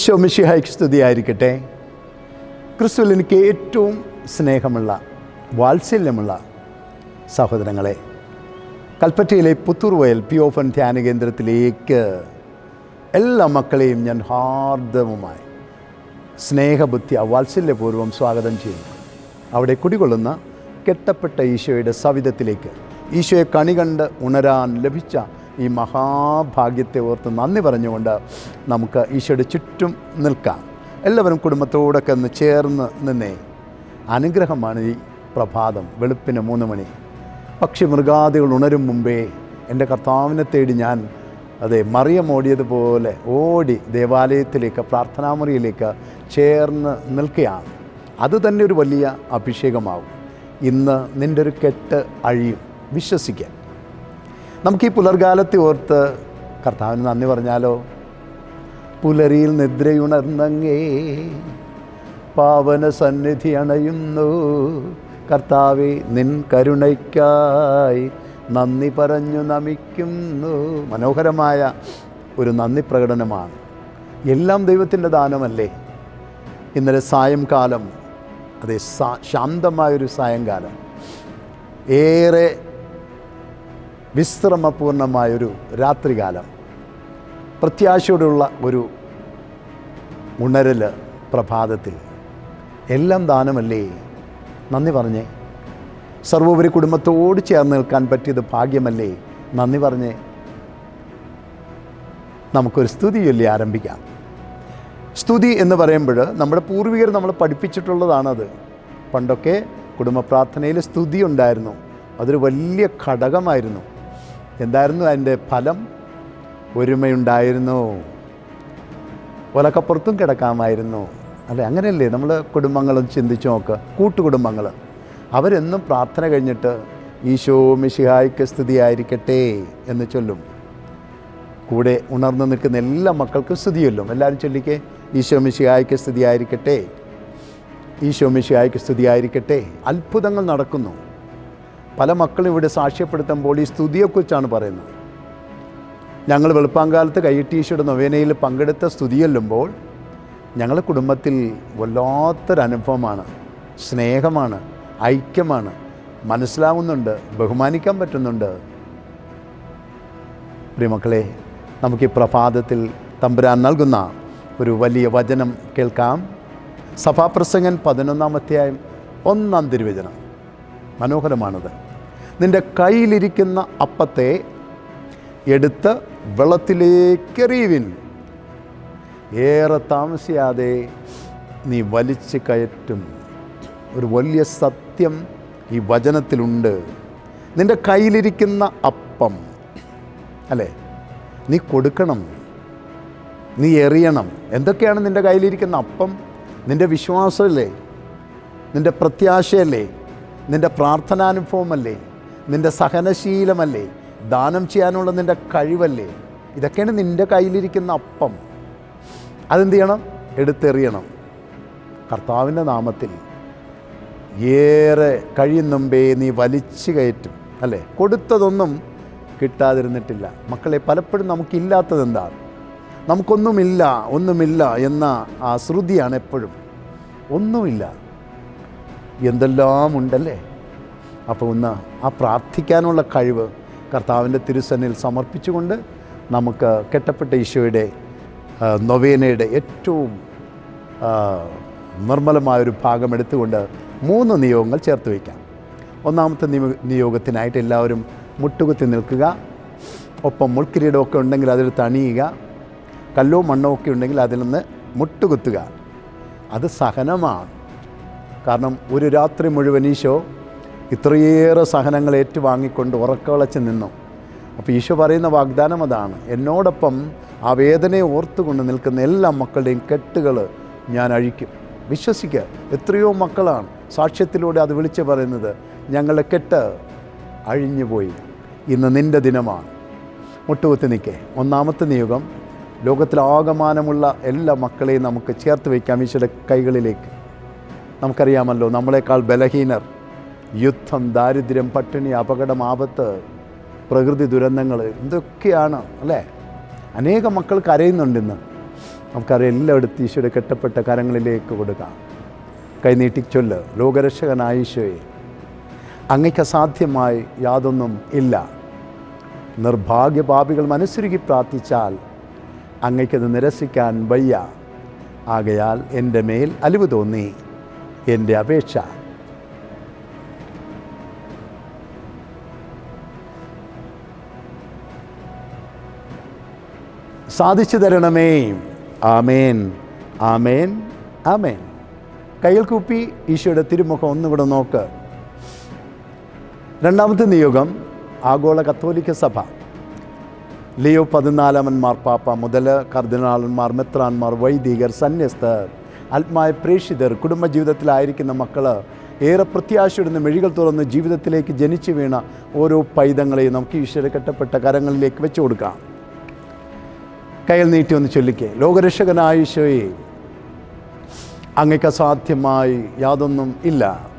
ഈശോമിഷിഹായ്ക്ക് സ്തുതിയായിരിക്കട്ടെ. ക്രിസ്തുവിൽ എനിക്ക് ഏറ്റവും സ്നേഹമുള്ള വാത്സല്യമുള്ള സഹോദരങ്ങളെ കൽപ്പറ്റയിലെ പുത്തൂർ വയൽ പി ഓഫൻ ധ്യാന കേന്ദ്രത്തിലേക്ക് എല്ലാ മക്കളെയും ഞാൻ ഹാർദവുമായി സ്നേഹബുദ്ധി വാത്സല്യപൂർവം സ്വാഗതം ചെയ്യുന്നു. അവിടെ കുടികൊള്ളുന്ന കെട്ടപ്പെട്ട ഈശോയുടെ സവിധത്തിലേക്ക് ഈശോയെ കണി കണ്ട് ഉണരാൻ ലഭിച്ച ഈ മഹാഭാഗ്യത്തെ ഓർത്ത് നന്ദി പറഞ്ഞുകൊണ്ട് നമുക്ക് ഈശോയുടെ ചുറ്റും നിൽക്കാം. എല്ലാവരും കുടുംബത്തോടൊക്കെ ഒന്ന് ചേർന്ന് നിന്നേ. അനുഗ്രഹമാണ് ഈ പ്രഭാതം വെളുപ്പിന് മൂന്ന് മണി. പക്ഷി മൃഗാദികൾ ഉണരും മുമ്പേ എന്റെ കർത്താവിനെ തേടി ഞാൻ അതെ മറിയം ഓടിയതുപോലെ ഓടി ദേവാലയത്തിലേക്ക് പ്രാർത്ഥനാമുറിയിലേക്ക് ചേർന്ന് നിൽക്കുകയാണ്. അത് തന്നെ ഒരു വലിയ അഭിഷേകമാവും. ഇന്ന് നിന്റെ ഒരു കെട്ട് അഴിയും. വിശ്വസിക്കാൻ നമുക്ക് ഈ പുലർകാലത്തെ ഓർത്ത് കർത്താവിന് നന്ദി പറഞ്ഞാലോ? പുലരിയിൽ നിദ്രയുണർന്നങ്ങേ പാവന സന്നിധി അണയുന്നു. കർത്താവെ നിൻ കരുണയ്ക്കായി നന്ദി പറഞ്ഞു നമിക്കുന്നു. മനോഹരമായ ഒരു നന്ദി പ്രകടനമാണ്. എല്ലാം ദൈവത്തിന്റെ ദാനമല്ലേ? ഇന്നലെ സായംകാലം അതെ ശാന്തമായൊരു സായംകാലം ഏറെ വിശ്രമപൂർണമായൊരു രാത്രികാലം. പ്രത്യാശയോടുള്ള ഒരു ഉണരൽ പ്രഭാതത്തിൽ. എല്ലാം ദാനമല്ലേ? നന്ദി പറഞ്ഞേ. സർവോപരി കുടുംബത്തോട് ചേർന്ന് നിൽക്കാൻ പറ്റിയത് ഭാഗ്യമല്ലേ? നന്ദി പറഞ്ഞേ. നമുക്കൊരു സ്തുതി ചൊല്ലി ആരംഭിക്കാം. സ്തുതി എന്ന് പറയുമ്പോൾ നമ്മുടെ പൂർവികർ നമ്മൾ പഠിപ്പിച്ചിട്ടുള്ളതാണത്. പണ്ടൊക്കെ കുടുംബ പ്രാർത്ഥനയിൽ സ്തുതി ഉണ്ടായിരുന്നു. അതൊരു വലിയ ഘടകമായിരുന്നു. എന്തായിരുന്നു അതിന്റെ ഫലം? ഒരുമയുണ്ടായിരുന്നു. ഒലക്കപ്പുറത്തും കിടക്കാമായിരുന്നു. അല്ലെ? അങ്ങനെയല്ലേ നമ്മൾ കുടുംബങ്ങളും ചിന്തിച്ചു നോക്ക്. കൂട്ടുകുടുംബങ്ങൾ. അവരെന്നും പ്രാർത്ഥന കഴിഞ്ഞിട്ട് ഈശോ മിശിഹായ്ക്ക് സ്തുതിയായിരിക്കട്ടെ എന്ന് ചൊല്ലും. കൂടെ ഉണർന്നു നിൽക്കുന്ന എല്ലാ മക്കൾക്കും സ്തുതി ചൊല്ലും. എല്ലാവരും ചൊല്ലിക്കേ. ഈശോ മിശിഹായ്ക്ക് സ്തുതിയായിരിക്കട്ടെ. ഈശോ മിശിഹായ്ക്ക് സ്തുതിയായിരിക്കട്ടെ. അത്ഭുതങ്ങൾ നടക്കുന്നു. പല മക്കളും ഇവിടെ സാക്ഷ്യപ്പെടുത്തുമ്പോൾ ഈ സ്തുതിയെക്കുറിച്ചാണ് പറയുന്നത്. ഞങ്ങൾ വെളുപ്പാങ്കാലത്ത് കൈയിട്ടീശയുടെ നൊവേനയിൽ പങ്കെടുത്ത സ്തുതി ചൊല്ലുമ്പോൾ ഞങ്ങളുടെ കുടുംബത്തിൽ വല്ലാത്തൊരനുഭവമാണ് സ്നേഹമാണ് ഐക്യമാണ് മനസ്സിലാവുന്നുണ്ട് ബഹുമാനിക്കാൻ പറ്റുന്നുണ്ട്. പ്രിയമക്കളെ നമുക്ക് ഈ പ്രഭാതത്തിൽ തമ്പുരാൻ നൽകുന്ന ഒരു വലിയ വചനം കേൾക്കാം. സഭാപ്രസംഗൻ പതിനൊന്നാം അധ്യായം ഒന്നാം തിരുവചനം. മനോഹരമാണത്. നിന്റെ കയ്യിലിരിക്കുന്ന അപ്പത്തെ എടുത്ത് വെള്ളത്തിലേക്കെറിയുവിൻ. ഏറെ താമസിയാതെ നീ വലിച്ച് കയറ്റും. ഒരു വലിയ സത്യം ഈ വചനത്തിലുണ്ട്. നിന്റെ കയ്യിലിരിക്കുന്ന അപ്പം അല്ലേ? നീ കൊടുക്കണം. നീ എറിയണം. എന്തൊക്കെയാണ് നിന്റെ കയ്യിലിരിക്കുന്ന അപ്പം? നിന്റെ വിശ്വാസമല്ലേ? നിന്റെ പ്രത്യാശയല്ലേ? നിന്റെ പ്രാർത്ഥനാനുഭവമല്ലേ? നിന്റെ സഹനശീലമല്ലേ? ദാനം ചെയ്യാനുള്ള നിന്റെ കഴിവല്ലേ? ഇതൊക്കെയാണ് നിന്റെ കയ്യിലിരിക്കുന്ന അപ്പം. അതെന്ത് ചെയ്യണം? എടുത്തെറിയണം. കർത്താവിന്റെ നാമത്തിൽ ഏറെ കഴിയുന്നുമ്പേ നീ വലിച്ചു കയറ്റും അല്ലേ? കൊടുത്തതൊന്നും കിട്ടാതിരുന്നിട്ടില്ല. മക്കളെ പലപ്പോഴും നമുക്കില്ലാത്തത് എന്താണ്? നമുക്കൊന്നുമില്ല ഒന്നുമില്ല എന്ന ആ ശ്രുതിയാണ് എപ്പോഴും. ഒന്നുമില്ല. എന്തെല്ലാം ഉണ്ടല്ലേ അപ്പോൾ ഒന്ന് ആ പ്രാർത്ഥിക്കാനുള്ള കഴിവ് കർത്താവിന്റെ തിരുസന്നിൽ സമർപ്പിച്ചുകൊണ്ട് നമുക്ക് കെട്ടപ്പെട്ട ഈശോയുടെ നൊവേനയുടെ ഏറ്റവും നിർമ്മലമായൊരു ഭാഗം എടുത്തുകൊണ്ട് മൂന്ന് നിയോഗങ്ങൾ ചേർത്ത് വയ്ക്കാം. ഒന്നാമത്തെ നിയോ നിയോഗത്തിനായിട്ട് എല്ലാവരും മുട്ടുകുത്തി നിൽക്കുക. ഒപ്പം മുൾക്കിരീടമൊക്കെ ഉണ്ടെങ്കിൽ അതിൽ തണിയുക കല്ലോ മണ്ണോ ഒക്കെ ഉണ്ടെങ്കിൽ അതിൽ നിന്ന് മുട്ടുകുത്തുക. അത് സഹനമാണ്. കാരണം ഒരു രാത്രി മുഴുവൻ ഈശോ ഇത്രയേറെ സഹനങ്ങൾ ഏറ്റുവാങ്ങിക്കൊണ്ട് ഉറക്കവിളച്ച് നിന്നു. അപ്പോൾ ഈശോ പറയുന്ന വാഗ്ദാനം അതാണ്. എന്നോടൊപ്പം ആ വേദനയെ ഓർത്തുകൊണ്ട് നിൽക്കുന്ന എല്ലാ മക്കളുടെയും കെട്ടുകൾ ഞാൻ അഴിക്കും. വിശ്വസിക്കുക എത്രയോ മക്കളാണ്. സാക്ഷ്യത്തിലൂടെ അത് വിളിച്ച് പറയുന്നത് ഞങ്ങളുടെ കെട്ട് അഴിഞ്ഞുപോയി. ഇന്ന് നിന്റെ ദിനമാണ്. മുട്ടുകുത്തി നിൽക്കേ. ഒന്നാമത്തെ നിയോഗം ലോകത്തിലാകമാനമുള്ള എല്ലാ മക്കളെയും നമുക്ക് ചേർത്ത് വയ്ക്കാം ഈശോയുടെ കൈകളിലേക്ക്. നമുക്കറിയാമല്ലോ നമ്മളെക്കാൾ ബലഹീനർ യുദ്ധം ദാരിദ്ര്യം പട്ടിണി അപകടം ആപത്ത് പ്രകൃതി ദുരന്തങ്ങൾ എന്തൊക്കെയാണ് അല്ലേ? അനേകം മക്കൾ കരയുന്നുണ്ട് ഇന്ന്. നമുക്കറിയാം എല്ലായിടത്തും ഈശോയുടെ കെട്ടപ്പെട്ട കരങ്ങളിലേക്ക് കൊടുക്കാം. കൈനീട്ടി ചൊല്ല് ലോകരക്ഷകനായ ഈശോയെ അങ്ങയ്ക്ക് അസാധ്യമായി യാതൊന്നും ഇല്ല. നിർഭാഗ്യപാപികൾ മനസ്സുരുകി പ്രാർത്ഥിച്ചാൽ അങ്ങയ്ക്കത് നിരസിക്കാൻ വയ്യ. ആകയാൽ എന്റെ മേൽ അലിവ് തോന്നി എന്റെ അപേക്ഷ സാധിച്ചു തരണമേ. ആമേൻ. ആമേൻ. ആമേൻ. കയ്യിൽ കൂപ്പി ഈശോയുടെ തിരുമുഖം ഒന്നുകൂടെ നോക്ക്. രണ്ടാമത്തെ നിയോഗം ആഗോള കത്തോലിക്ക സഭ. ലിയോ പതിനാലാമൻ മാർപ്പാപ്പ മുതൽ കർദിനാളന്മാർ മെത്രാന്മാർ വൈദികർ സന്യസ്തർ ആത്മായ പ്രേക്ഷിതർ കുടുംബജീവിതത്തിലായിരിക്കുന്ന മക്കൾ ഏറെ പ്രത്യാശയിടുന്ന മെഴികൾ തുറന്ന് ജീവിതത്തിലേക്ക് ജനിച്ചു വീണ ഓരോ പൈതങ്ങളെയും നമുക്ക് ഈശ്വര കെട്ടപ്പെട്ട കരങ്ങളിലേക്ക് വെച്ചു കൊടുക്കാം. കയ്യിൽ നീട്ടി ഒന്ന് ചൊല്ലിക്കേ. ലോകരക്ഷകനായ ഈശോയെ അങ്ങക്ക് അസാധ്യമായി യാതൊന്നും ഇല്ല.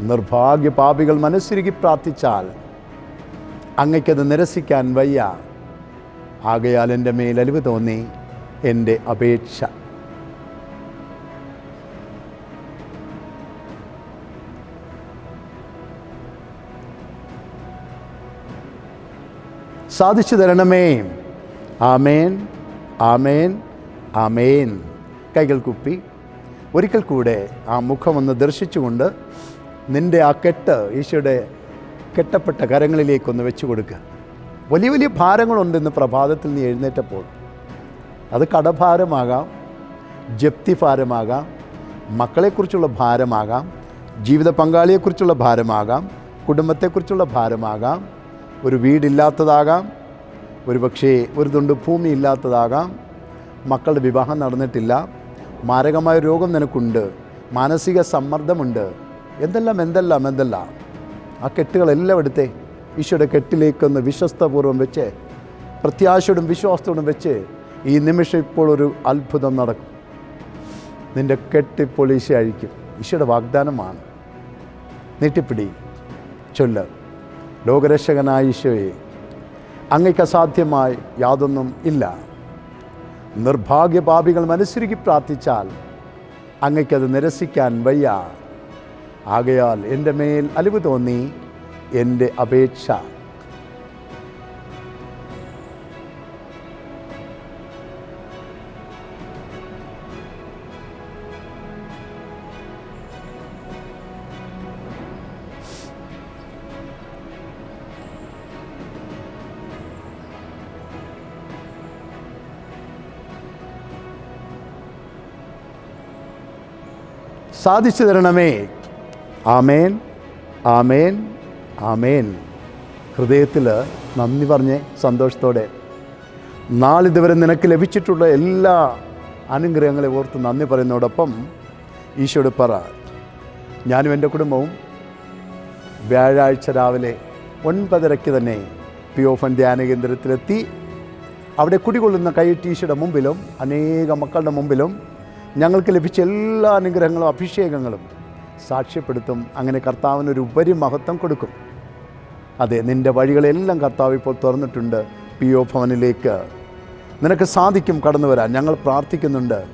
നിർഭാഗ്യ പാപികൾ മനസ്സിരുകി പ്രാർത്ഥിച്ചാൽ അങ്ങയ്ക്കത് നിരസിക്കാൻ വയ്യ. ആകയാൽ എന്റെ മേൽ അലിവ് തോന്നി എന്റെ അപേക്ഷ. സാധിച്ചു തരണമേ. ആമേൻ ആമേൻ ആമേൻ. കൈകൾ കുപ്പി. ഒരിക്കൽ കൂടെ ആ മുഖമൊന്ന് ദർശിച്ചുകൊണ്ട് നിന്റെ ആ കെട്ട് ഈശോയുടെ കെട്ടപ്പെട്ട കരങ്ങളിലേക്കൊന്ന് വെച്ചു കൊടുക്കുക വലിയ വലിയ ഭാരങ്ങളുണ്ട് ഇന്ന് പ്രഭാതത്തിൽ നീ എഴുന്നേറ്റപ്പോൾ. അത് കടഭാരമാകാം ജപ്തി ഭാരമാകാം മക്കളെക്കുറിച്ചുള്ള ഭാരമാകാം ജീവിത പങ്കാളിയെക്കുറിച്ചുള്ള ഭാരമാകാം കുടുംബത്തെക്കുറിച്ചുള്ള ഭാരമാകാം ഒരു വീടില്ലാത്തതാകാം ഒരു പക്ഷേ ഒരു തുണ്ട് ഭൂമി ഇല്ലാത്തതാകാം മക്കളുടെ വിവാഹം നടന്നിട്ടില്ല. മാരകമായ രോഗം നിനക്കുണ്ട്. മാനസിക സമ്മർദ്ദമുണ്ട്. എന്തെല്ലാം എന്തെല്ലാം എന്തെല്ലാം? ആ കെട്ടുകളെല്ലാം എടുത്തേ. ഈശോയുടെ കെട്ടിലേക്കൊന്ന് വിശ്വസ്തപൂർവം വെച്ച്. പ്രത്യാശയോടും വിശ്വാസത്തോടും വെച്ച്. ഈ നിമിഷം ഇപ്പോൾ ഒരു അത്ഭുതം നടക്കും. നിന്റെ കെട്ടിപ്പോൾ ഈശ അഴിക്കും. ഈശോയുടെ വാഗ്ദാനമാണ്. നീട്ടിപ്പിടി. ചൊല്ല്. ലോകരക്ഷകനായ ഈശോയെ അങ്ങയ്ക്ക് അസാധ്യമായി യാതൊന്നും ഇല്ല. നിർഭാഗ്യപാപികൾ മനസ്സുരുക്കി പ്രാർത്ഥിച്ചാൽ അങ്ങയ്ക്കത് നിരസിക്കാൻ വയ്യ. ആകയാൽ എന്റെ മേൽ അലിവ് തോന്നി എന്റെ അപേക്ഷ സാധിച്ചു തരണമേ ആമേൻ ആമേൻ ആമേൻ. ഹൃദയത്തിൽ നന്ദി പറഞ്ഞ് സന്തോഷത്തോടെ. നാളിതുവരെ നിനക്ക് ലഭിച്ചിട്ടുള്ള എല്ലാ അനുഗ്രഹങ്ങളെ ഓർത്ത് നന്ദി പറയുന്നതോടൊപ്പം ഈശോട് പറ. ഞാനും എന്റെ കുടുംബവും വ്യാഴാഴ്ച രാവിലെ ഒൻപതരയ്ക്ക് തന്നെ പി ഓഫൻ ധ്യാന കേന്ദ്രത്തിലെത്തി. അവിടെ കുടികൊള്ളുന്ന കൈ ടീഷയുടെ മുമ്പിലും അനേക മക്കളുടെ മുമ്പിലും ഞങ്ങൾക്ക് ലഭിച്ച എല്ലാ അനുഗ്രഹങ്ങളും അഭിഷേകങ്ങളും സാക്ഷ്യപ്പെടുത്തും. അങ്ങനെ കർത്താവിനൊരു ഉപരി മഹത്വം കൊടുക്കും. അതെ നിന്റെ വഴികളെല്ലാം കർത്താവ് ഇപ്പോൾ തുറന്നിട്ടുണ്ട് പി ഒ ഭവനിലേക്ക്. നിനക്ക് സാധിക്കും കടന്നു വരാൻ. ഞങ്ങൾ പ്രാർത്ഥിക്കുന്നുണ്ട്.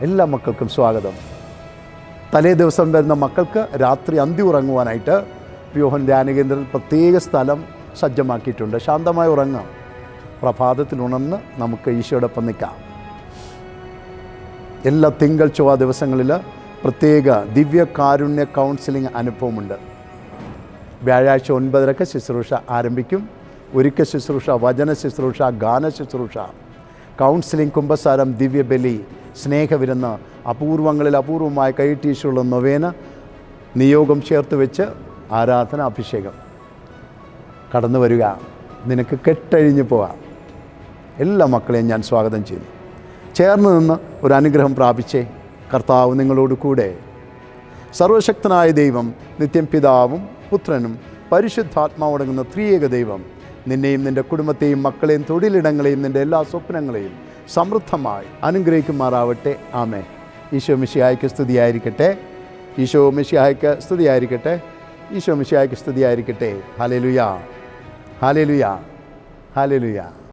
എല്ലാ മക്കൾക്കും സ്വാഗതം. തലേ ദിവസം വരുന്ന മക്കൾക്ക് രാത്രി അന്തി ഉറങ്ങുവാനായിട്ട് വ്യൂഹൻ ധ്യാനകേന്ദ്രത്തിൽ പ്രത്യേക സ്ഥലം സജ്ജമാക്കിയിട്ടുണ്ട്. ശാന്തമായി ഉറങ്ങാം. പ്രഭാതത്തിൽ ഉണർന്ന് നമുക്ക് ഈശോടൊപ്പം നിൽക്കാം. എല്ലാ തിങ്കൾ ചൊവ്വ ദിവസങ്ങളിൽ പ്രത്യേക ദിവ്യ കാരുണ്യ കൗൺസിലിംഗ് അനുഭവമുണ്ട്. വ്യാഴാഴ്ച ഒൻപതരക്ക് ശുശ്രൂഷ ആരംഭിക്കും. ഒരുക്ക ശുശ്രൂഷ വചന ശുശ്രൂഷ ഗാന ശുശ്രൂഷ. കൗൺസിലിംഗ് കുംഭസാരം ദിവ്യബലി സ്നേഹവിരുന്ന് അപൂർവങ്ങളിൽ അപൂർവമായ കൈട്ടീശുള്ള നൊവേന നിയോഗം ചേർത്ത് വെച്ച് ആരാധന അഭിഷേകം. കടന്നു വരിക നിനക്ക് കെട്ടഴിഞ്ഞു പോവാം. എല്ലാ മക്കളെയും ഞാൻ സ്വാഗതം ചെയ്യുന്നു. ചേർന്ന് നിന്ന് ഒരു അനുഗ്രഹം പ്രാപിച്ചേ. കർത്താവ് നിങ്ങളോട് കൂടെ. സർവശക്തനായ ദൈവം നിത്യം പിതാവും പുത്രനും പരിശുദ്ധാത്മാവടങ്ങുന്ന ത്രിയേക ദൈവം നിന്നെയും നിന്റെ കുടുംബത്തെയും മക്കളെയും തൊഴിലിടങ്ങളെയും നിന്റെ എല്ലാ സ്വപ്നങ്ങളെയും സമൃദ്ധമായി അനുഗ്രഹിക്കുമാറാവട്ടെ. ആമേ ഈശോ മിശിഹായ്ക്ക് സ്തുതിയായിരിക്കട്ടെ. ഈശോ മിശിഹായ്ക്ക് സ്തുതിയായിരിക്കട്ടെ. ഈശോ മിശിഹായ്ക്ക് സ്തുതിയായിരിക്കട്ടെ. Hallelujah hallelujah hallelujah